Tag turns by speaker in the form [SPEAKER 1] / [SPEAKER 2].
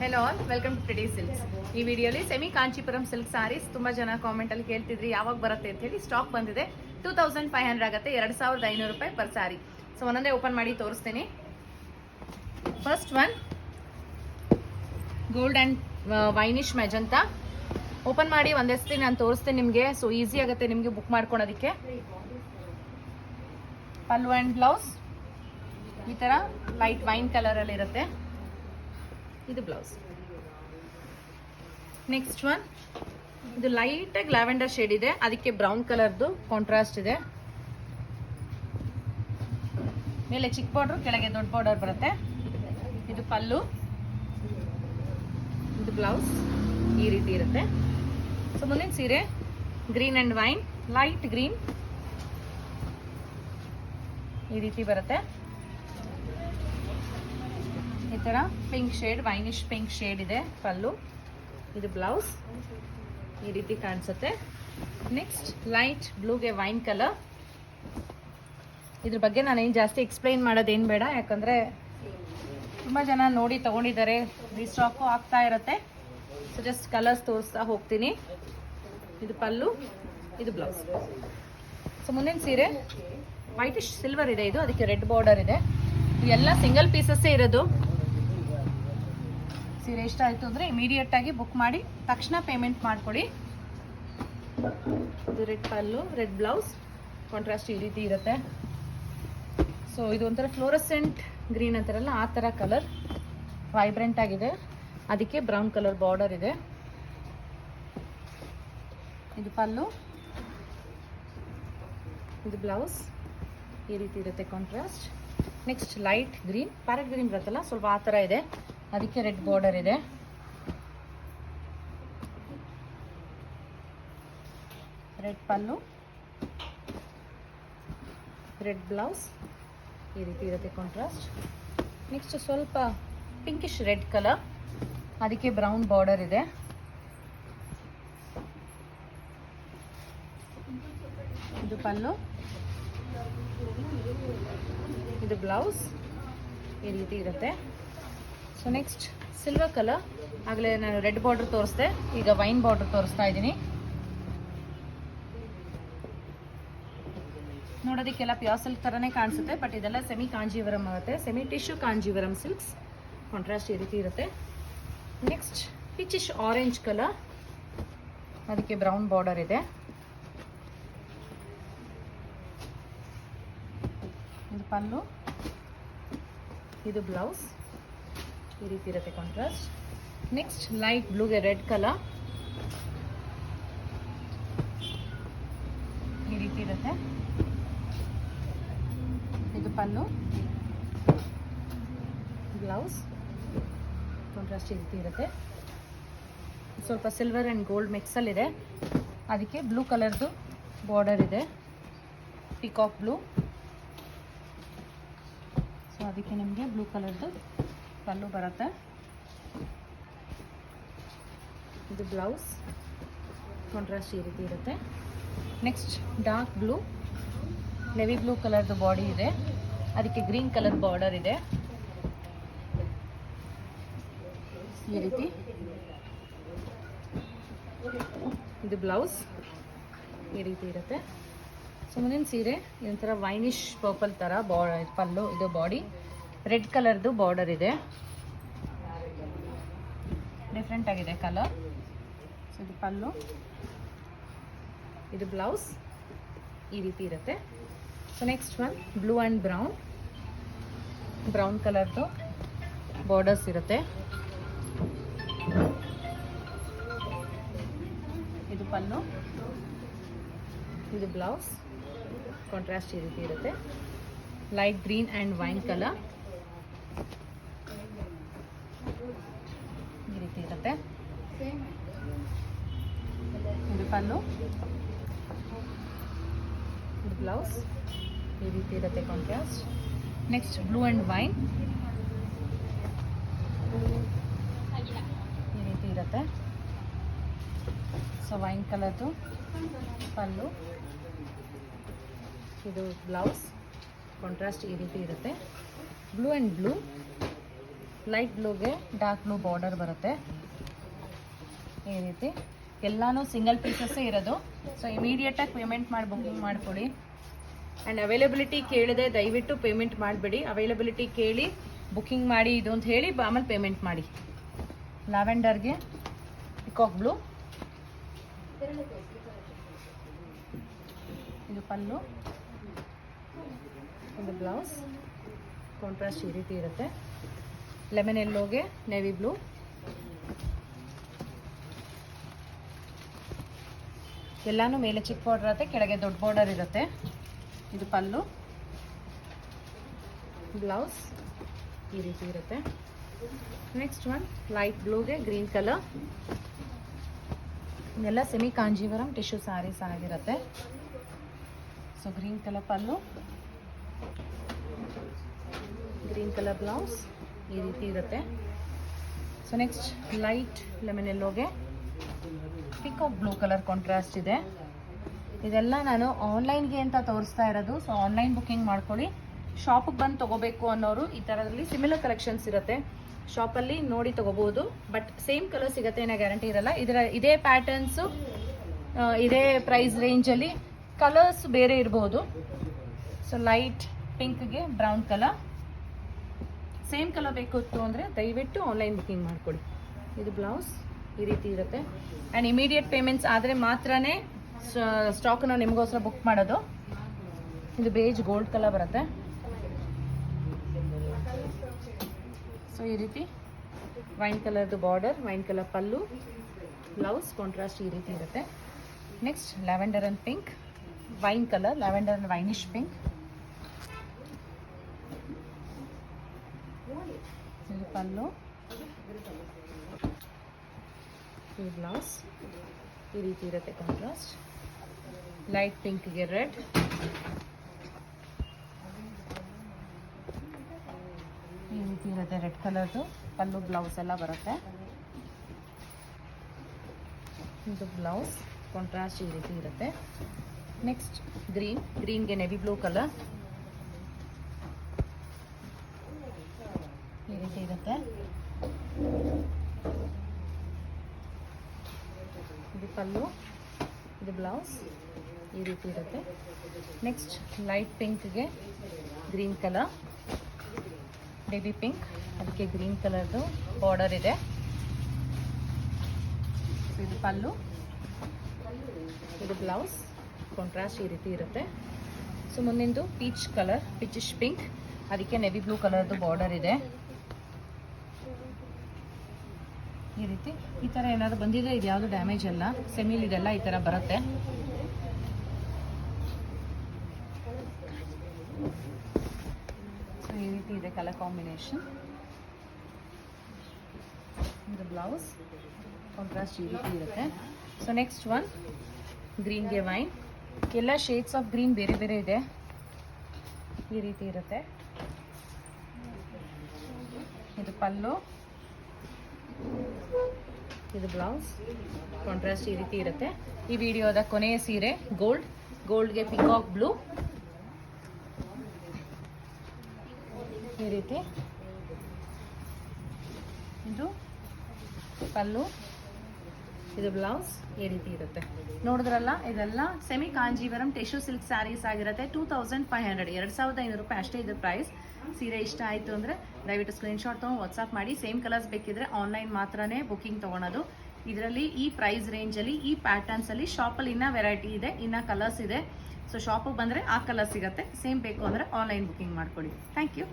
[SPEAKER 1] Hello all welcome to TD silks ಈ ವಿಡಿಯೋಲಿ semi Kanchipuram silk saris ತುಂಬಾ ಜನ ಕಾಮೆಂಟ್ ಅಲ್ಲಿ ಕೇಳ್ತಿದ್ರಿ, ಯಾವಾಗ ಬರುತ್ತೆ ಅಂತ ಹೇಳಿ ಸ್ಟಾಕ್ ಬಂದಿದೆ. ಟೂ ತೌಸಂಡ್ ಫೈವ್ ಹಂಡ್ರೆಡ್ ಆಗುತ್ತೆ, ಎರಡು ಸಾವಿರದ ಐನೂರು ರೂಪಾಯಿ ಪರ್ ಸಾರಿ ಸೊ ಒಂದೊಂದೇ ಓಪನ್ ಮಾಡಿ ತೋರಿಸ್ತೀನಿ. First one gold and winish magenta open ಮಾಡಿ ಒಂದೆಸ್ತಿ ನಾನು ತೋರಿಸ್ತೀನಿ ನಿಮಗೆ. ಸೊ ಈಸಿ ಆಗುತ್ತೆ ನಿಮಗೆ ಬುಕ್ ಮಾಡ್ಕೊಳೋದಕ್ಕೆ. ಪಲ್ಲು ಆ್ಯಂಡ್ ಬ್ಲೌಸ್ ಈ ಥರ ಲೈಟ್ ವೈನ್ ಕಲರಲ್ಲಿ ಇರುತ್ತೆ. ಇದು ಬ್ಲೌಸ್ ನೆಕ್ಸ್ಟ್ ಒನ್ ಇದು ಲೈಟಾಗಿ ಲ್ಯಾವೆಂಡರ್ ಶೇಡ್ ಇದೆ. ಅದಕ್ಕೆ ಬ್ರೌನ್ ಕಲರ್ದು ಕಾಂಟ್ರಾಸ್ಟ್ ಇದೆ. ಮೇಲೆ ಚಿಕ್ಕ ಪೌಡರ್ ಕೆಳಗೆ ದೊಡ್ಡ ಬಾರ್ಡರ್ ಬರುತ್ತೆ. ಇದು ಪಲ್ಲು ಇದು ಬ್ಲೌಸ್ ಈ ರೀತಿ ಇರುತ್ತೆ. ಸೊ ಮುಂದಿನ ಸೀರೆ green and wine light green ಈ ರೀತಿ ಬರುತ್ತೆ. ಈ ಥರ pink shade winish pink shade ಇದೆ ಪಲ್ಲು ಇದು ಬ್ಲೌಸ್ ಈ ರೀತಿ ಕಾಣಿಸುತ್ತೆ. ನೆಕ್ಸ್ಟ್ ಲೈಟ್ ಬ್ಲೂಗೆ ವೈನ್ ಕಲರ್ ಇದ್ರ ಬಗ್ಗೆ ನಾನೇನು ಜಾಸ್ತಿ ಎಕ್ಸ್ಪ್ಲೈನ್ ಮಾಡೋದೇನು ಬೇಡ, ಯಾಕಂದರೆ ತುಂಬ ಜನ ನೋಡಿ ತೊಗೊಂಡಿದ್ದಾರೆ. ರೀಸ್ಟಾಕು ಆಗ್ತಾ ಇರುತ್ತೆ. ಸೊ ಜಸ್ಟ್ ಕಲರ್ಸ್ ತೋರಿಸ್ತಾ ಹೋಗ್ತೀನಿ. ಇದು ಪಲ್ಲು ಇದು ಬ್ಲೌಸ್ ಸೊ ಮುಂದಿನ ಸೀರೆ ವೈಟಿಶ್ ಸಿಲ್ವರ್ ಇದೆ ಇದು. ಅದಕ್ಕೆ ರೆಡ್ ಬಾರ್ಡರ್ ಇದೆ. ಎಲ್ಲ ಸಿಂಗಲ್ ಪೀಸಸ್ಸೇ ಇರೋದು. ಸೀರೆ ಇಷ್ಟ ಆಯಿತು ಅಂದರೆ ಇಮಿಡಿಯೇಟ್ ಆಗಿ ಬುಕ್ ಮಾಡಿ ತಕ್ಷಣ ಪೇಮೆಂಟ್ ಮಾಡ್ಕೊಳ್ಳಿ ಇದು red pallu red blouse contrast ಈ ರೀತಿ ಇರುತ್ತೆ. ಸೊ ಇದು ಒಂಥರ ಫ್ಲೋರಸೆಂಟ್ ಗ್ರೀನ್ ಅಂತಾರಲ್ಲ, ಆ ಥರ ಕಲರ್ ವೈಬ್ರೆಂಟ್ ಆಗಿದೆ. ಅದಕ್ಕೆ ಬ್ರೌನ್ ಕಲರ್ ಬಾರ್ಡರ್ ಇದೆ. ಇದು ಪಲ್ಲು ಇದು ಬ್ಲೌಸ್ ಈ ರೀತಿ ಇರುತ್ತೆ contrast next light green parrot green ಬರುತ್ತಲ್ಲ, ಸ್ವಲ್ಪ ಆ ಥರ ಇದೆ. ಅದಕ್ಕೆ ರೆಡ್ ಬಾರ್ಡರ್ ಇದೆ. ರೆಡ್ ಪಲ್ಲು. ರೆಡ್ ಬ್ಲೌಸ್ ಈ ರೀತಿ ಇರುತ್ತೆ ಕಾಂಟ್ರಾಸ್ಟ್ ನೆಕ್ಸ್ಟ್ ಸ್ವಲ್ಪ ಪಿಂಕಿಶ್ ರೆಡ್ ಕಲರ್ ಅದಕ್ಕೆ ಬ್ರೌನ್ ಬಾರ್ಡರ್ ಇದೆ. ಇದು ಪಲ್ಲು. ಇದು ಬ್ಲೌಸ್ ಈ ರೀತಿ ಇರುತ್ತೆ. ಸೊ ನೆಕ್ಸ್ಟ್ ಸಿಲ್ವರ್ ಕಲರ್ ಆಗಲೇ ನಾನು ರೆಡ್ ಬಾರ್ಡರ್ ತೋರಿಸ್ದೆ. ಈಗ ವೈನ್ ಬಾರ್ಡರ್ ತೋರಿಸ್ತಾ ಇದ್ದೀನಿ. ನೋಡೋದಕ್ಕೆಲ್ಲ ಪ್ಯೂರ್ ಸಿಲ್ಕ್ ಥರನೇ ಕಾಣಿಸುತ್ತೆ ಬಟ್ ಇದೆಲ್ಲ ಸೆಮಿ ಕಾಂಜೀವರಂ ಆಗುತ್ತೆ. Semi tissue Kanjeevaram silks contrast ಈ ರೀತಿ ಇರುತ್ತೆ. ನೆಕ್ಸ್ಟ್ ಪಿಚಿಶ್ ಆರೆಂಜ್ ಕಲರ್ ಅದಕ್ಕೆ ಬ್ರೌನ್ ಬಾರ್ಡರ್ ಇದೆ. ಇದು ಪಲ್ಲು. ಇದು ಬ್ಲೌಸ್ ಈ ರೀತಿ ಇರುತ್ತೆ ಕಾಂಟ್ರಾಸ್ಟ್ ನೆಕ್ಸ್ಟ್ ಲೈಟ್ ಬ್ಲೂಗೆ ರೆಡ್ ಕಲರ್ ಈ ರೀತಿ ಇರುತ್ತೆ. ಇದು ಪಲ್ಲು. ಬ್ಲೌಸ್ ಕಾಂಟ್ರಾಸ್ಟ್ ಈ ರೀತಿ ಇರುತ್ತೆ. ಸ್ವಲ್ಪ ಸಿಲ್ವರ್ ಆ್ಯಂಡ್ ಗೋಲ್ಡ್ ಮಿಕ್ಸಲ್ಲಿದೆ ಅದಕ್ಕೆ ಬ್ಲೂ ಕಲರ್ದು ಬಾರ್ಡರ್ ಇದೆ. ಪಿಕಾಕ್ ಬ್ಲೂ ಸೊ ಅದಕ್ಕೆ ನಿಮಗೆ ಬ್ಲೂ ಕಲರ್ದು ಪಲ್ಲು ಬರುತ್ತೆ. ಇದು ಬ್ಲೌಸ್ ಕಾಂಟ್ರಾಸ್ಟ್ ಈ ರೀತಿ ಇರುತ್ತೆ. Next dark blue navy blue ಕಲರ್ದು ಬಾಡಿ ಇದೆ. ಅದಕ್ಕೆ ಗ್ರೀನ್ ಕಲರ್ ಬಾರ್ಡರ್ ಇದೆ. ಈ ರೀತಿ. ಇದು ಬ್ಲೌಸ್ ಈ ರೀತಿ ಇರುತ್ತೆ. ಸೊ ಮುಂದಿನ ಸೀರೆ, ಇದೊಂಥರ ವೈನಿಶ್ ಪರ್ಪಲ್ ಥರ ಬಾ ಪಲ್ಲು ಇದು ಬಾಡಿ ರೆಡ್ ಕಲರ್ದು ಬಾರ್ಡರ್ ಇದೆ. ಡಿಫ್ರೆಂಟ್ ಆಗಿದೆ ಕಲರ್ ಸೊ ಇದು ಪಲ್ಲು. ಇದು ಬ್ಲೌಸ್ ಈ ರೀತಿ ಇರುತ್ತೆ. So next one blue and brown brown ಕಲರ್ದು ಬಾರ್ಡರ್ಸ್ ಇರುತ್ತೆ. ಇದು ಪಲ್ಲು. ಇದು ಬ್ಲೌಸ್ ಕಾಂಟ್ರಾಸ್ಟ್ ಈ ರೀತಿ ಇರುತ್ತೆ. Light green and wine colour ಈ ರೀತಿ ಇರುತ್ತೆ ಇದು ಪಲ್ಲು ಬ್ಲೌಸ್ ಈ ರೀತಿ ಇರುತ್ತೆ contrast next blue and wine ಈ ರೀತಿ ಇರುತ್ತೆ. ಸೊ ವೈನ್ ಕಲರ್ದು ಪಲ್ಲು. ಇದು ಬ್ಲೌಸ್ ಕಾಂಟ್ರಾಸ್ಟ್ ಈ ರೀತಿ ಇರುತ್ತೆ. ಬ್ಲೂ ಆ್ಯಂಡ್ ಬ್ಲೂ ಲೈಟ್ ಬ್ಲೂಗೆ ಡಾರ್ಕ್ ಬ್ಲೂ ಬಾರ್ಡರ್ ಬರುತ್ತೆ. ಈ ರೀತಿ. ಎಲ್ಲಾನು ಸಿಂಗಲ್ ಪೀಸಸ್ಸೇ ಇರೋದು. ಸೊ ಇಮಿಡಿಯೇಟಾಗಿ ಪೇಮೆಂಟ್ ಮಾಡಿ ಬುಕಿಂಗ್ ಮಾಡಿಕೊಡಿ. ಆ್ಯಂಡ್ ಅವೈಲಬಿಲಿಟಿ ಕೇಳಿದೆ ದಯವಿಟ್ಟು ಪೇಮೆಂಟ್ ಮಾಡಬೇಡಿ. ಅವೈಲಬಿಲಿಟಿ ಕೇಳಿ ಬುಕಿಂಗ್ ಮಾಡಿ ಇದು ಅಂತ ಹೇಳಿ ಆಮೇಲೆ ಪೇಮೆಂಟ್ ಮಾಡಿ. ಲ್ಯಾವೆಂಡರ್ಗೆ ಪಿಕಾಕ್ ಬ್ಲೂ ಇದು ಪಲ್ಲು. ಇದು ಬ್ಲೌಸ್ ಕಾಂಟ್ರಾಸ್ಟ್ ಈ ರೀತಿ ಇರುತ್ತೆ. ಲೆಮನ್ ಎಲ್ಲೋಗೆ ನೇವಿ ಬ್ಲೂ ಎಲ್ಲಾನು ಮೇಲೆ ಚಿಕ್ಕ ಬಾರ್ಡರ್ ಇರುತ್ತೆ ಕೆಳಗೆ ದೊಡ್ಡ ಬಾರ್ಡರ್ ಇರುತ್ತೆ. ಇದು ಪಲ್ಲು. ಬ್ಲೌಸ್ ಈ ರೀತಿ ಇರುತ್ತೆ. ನೆಕ್ಸ್ಟ್ ಒನ್ ಲೈಟ್ ಬ್ಲೂಗೆ ಗ್ರೀನ್ ಕಲರ್ ಇದೆಲ್ಲ ಸೆಮಿ ಕಾಂಜೀವರಂ ಟಿಶ್ಯೂ ಸ್ಯಾರೀಸ್ ಆಗಿರುತ್ತೆ. So green colour pallu. Green colour blouse ಈ ರೀತಿ ಇರುತ್ತೆ. ಸೊ ನೆಕ್ಸ್ಟ್ ಲೈಟ್ ಲೆಮನ್ ಎಲ್ಲೋಗೆ ಪಿಕಾಕ್ ಬ್ಲೂ ಕಲರ್ ಕಾಂಟ್ರಾಸ್ಟ್ ಇದೆ. ಇದೆಲ್ಲ ನಾನು ಆನ್ಲೈನ್ಗೆ ಅಂತ ತೋರಿಸ್ತಾ ಇರೋದು. ಸೊ ಆನ್ಲೈನ್ ಬುಕ್ಕಿಂಗ್ ಮಾಡ್ಕೊಳ್ಳಿ. ಶಾಪಿಗೆ ಬಂದು ತೊಗೋಬೇಕು ಅನ್ನೋರು ಈ ಥರದಲ್ಲಿ ಸಿಮಿಲರ್ ಕಲೆಕ್ಷನ್ಸ್ ಇರುತ್ತೆ. ಶಾಪಲ್ಲಿ ನೋಡಿ ತೊಗೋಬೋದು. ಬಟ್ ಸೇಮ್ ಕಲರ್ ಸಿಗುತ್ತೆ ಏನೋ ಗ್ಯಾರಂಟಿ ಇರಲ್ಲ. ಇದರ ಇದೇ ಪ್ಯಾಟರ್ನ್ಸು ಇದೇ ಪ್ರೈಸ್ ರೇಂಜಲ್ಲಿ ಕಲರ್ಸ್ ಬೇರೆ ಇರ್ಬೋದು. ಸೊ ಲೈಟ್ ಪಿಂಕ್ಗೆ ಬ್ರೌನ್ ಕಲರ್ ಸೇಮ್ ಕಲರ್ ಬೇಕಿತ್ತು ಅಂದರೆ ದಯವಿಟ್ಟು ಆನ್ಲೈನ್ ಬುಕ್ಕಿಂಗ್ ಮಾಡಿಕೊಡಿ ಇದು ಬ್ಲೌಸ್ ಈ ರೀತಿ ಇರುತ್ತೆ. ಆ್ಯಂಡ್ ಇಮಿಡಿಯೇಟ್ ಪೇಮೆಂಟ್ಸ್ ಆದರೆ ಮಾತ್ರನೇ ನಾವು ನಿಮಗೋಸ್ಕರ ಬುಕ್ ಮಾಡೋದು. ಇದು ಬೇಜ್ ಗೋಲ್ಡ್ ಕಲರ್ ಬರುತ್ತೆ. ಸೊ ಈ ರೀತಿ ವೈನ್ ಕಲರ್ದು border wine colour pallu blouse contrast ಈ ರೀತಿ ಇರುತ್ತೆ. Next lavender and pink wine colour lavender and winish pink pallu. ಈ ಬ್ಲೌಸ್ ಈ ರೀತಿ ಇರುತ್ತೆ ಕಾಂಟ್ರಾಸ್ಟ್ ಲೈಟ್ ಪಿಂಕ್ಗೆ ರೆಡ್ ಈ ರೀತಿ ಇರುತ್ತೆ ರೆಡ್ ಕಲರ್ದು ಪಲ್ಲು ಬ್ಲೌಸ್ ಎಲ್ಲ ಬರುತ್ತೆ. ಇದು ಬ್ಲೌಸ್ ಕಾಂಟ್ರಾಸ್ಟ್ ಈ ರೀತಿ ಇರುತ್ತೆ. ನೆಕ್ಸ್ಟ್ ಗ್ರೀನ್ ಗ್ರೀನ್ಗೆ ನೆವಿ ಬ್ಲೂ ಕಲರ್ ಈ ರೀತಿ ಇರುತ್ತೆ. ಇದು ಪಲ್ಲು ಇದು ಬ್ಲೌಸ್ ಈ ರೀತಿ ಇರುತ್ತೆ. ನೆಕ್ಸ್ಟ್ ಲೈಟ್ ಪಿಂಕ್ಗೆ ಗ್ರೀನ್ ಕಲರ್ ಬೇಬಿ ಪಿಂಕ್ ಅದಕ್ಕೆ ಗ್ರೀನ್ ಕಲರ್ದು ಬಾರ್ಡರ್ ಇದೆ. ಇದು ಪಲ್ಲು ಇದು ಬ್ಲೌಸ್ ಕಾಂಟ್ರಾಸ್ಟ್ ಈ ರೀತಿ ಇರುತ್ತೆ. ಸೊ ಮುಂದಿಂದು ಪೀಚ್ ಕಲರ್ ಪಿಚಿಶ್ ಪಿಂಕ್ ಅದಕ್ಕೆ ನೆವಿ ಬ್ಲೂ ಕಲರ್ದು ಬಾರ್ಡರ್ ಇದೆ. ಈ ರೀತಿ. ಈ ಥರ ಏನಾದರೂ ಬಂದಿದ್ರೆ ಇದು ಯಾವುದು ಡ್ಯಾಮೇಜ್ ಅಲ್ಲ. ಸೆಮಿಲ್ ಇದೆಲ್ಲ ಈ ಥರ ಬರುತ್ತೆ. ಸೊ ಈ ರೀತಿ ಇದೆ ಕಲರ್ ಕಾಂಬಿನೇಷನ್ ಇದು ಬ್ಲೌಸ್ ಕಾಂಟ್ರಾಸ್ಟ್ ಈ ರೀತಿ ಇರುತ್ತೆ. ಸೊ ನೆಕ್ಸ್ಟ್ ಒನ್ ಗ್ರೀನ್ಗೆ ವೈನ್ ಎಲ್ಲ ಶೇಡ್ಸ್ ಆಫ್ ಗ್ರೀನ್ ಬೇರೆ ಬೇರೆ ಇದೆ. ಈ ರೀತಿ ಇರುತ್ತೆ. ಇದು ಪಲ್ಲು. ಇದು ಬ್ಲೌಸ್. ಕಾಂಟ್ರಾಸ್ಟ್ ಈ ರೀತಿ ಇರುತ್ತೆ. ಈ ವಿಡಿಯೋದ ಕೊನೆಯ ಸೀರೆ, ಗೋಲ್ಡ್. ಗೋಲ್ಡ್ಗೆ ಪಿಕಾಕ್ ಬ್ಲೂ ಈ ರೀತಿ. ಇದು ಪಲ್ಲು. ಇದು ಬ್ಲೌಸ್ ಈ ರೀತಿ ಇರುತ್ತೆ. ನೋಡಿದ್ರಲ್ಲ, ಇದೆಲ್ಲ semi Kanjeevaram tissue silk saris ಆಗಿರುತ್ತೆ. ಟೂ ತೌಸಂಡ್ ಫೈವ್ ಹಂಡ್ರೆಡ್ ಎರಡು ಸಾವಿರದ ಐನೂರು ರೂಪಾಯಿ ಅಷ್ಟೇ ಇದ್ರ ಪ್ರೈಸ್ ಸೀರೆ ಇಷ್ಟ ಆಯಿತು ಅಂದರೆ ದಯವಿಟ್ಟು ಸ್ಕ್ರೀನ್ಶಾಟ್ ತೊಗೊಂಡು ವಾಟ್ಸಪ್ ಮಾಡಿ. ಸೇಮ್ ಕಲರ್ಸ್ ಬೇಕಿದ್ರೆ ಆನ್ಲೈನ್ ಮಾತ್ರನೇ ಬುಕಿಂಗ್ ತೊಗೊಳೋದು. ಇದರಲ್ಲಿ ಈ ಪ್ರೈಸ್ ರೇಂಜಲ್ಲಿ ಈ ಪ್ಯಾಟರ್ನ್ಸಲ್ಲಿ ಶಾಪಲ್ಲಿ ಇನ್ನೂ ವೆರೈಟಿ ಇದೆ, ಇನ್ನೂ ಕಲರ್ಸ್ ಇದೆ. ಸೊ ಶಾಪಿಗೆ ಬಂದರೆ ಆ ಕಲರ್ ಸಿಗುತ್ತೆ. ಸೇಮ್ ಬೇಕು ಅಂದರೆ ಆನ್ಲೈನ್ ಬುಕಿಂಗ್ ಮಾಡ್ಕೊಳ್ಳಿ. Thank you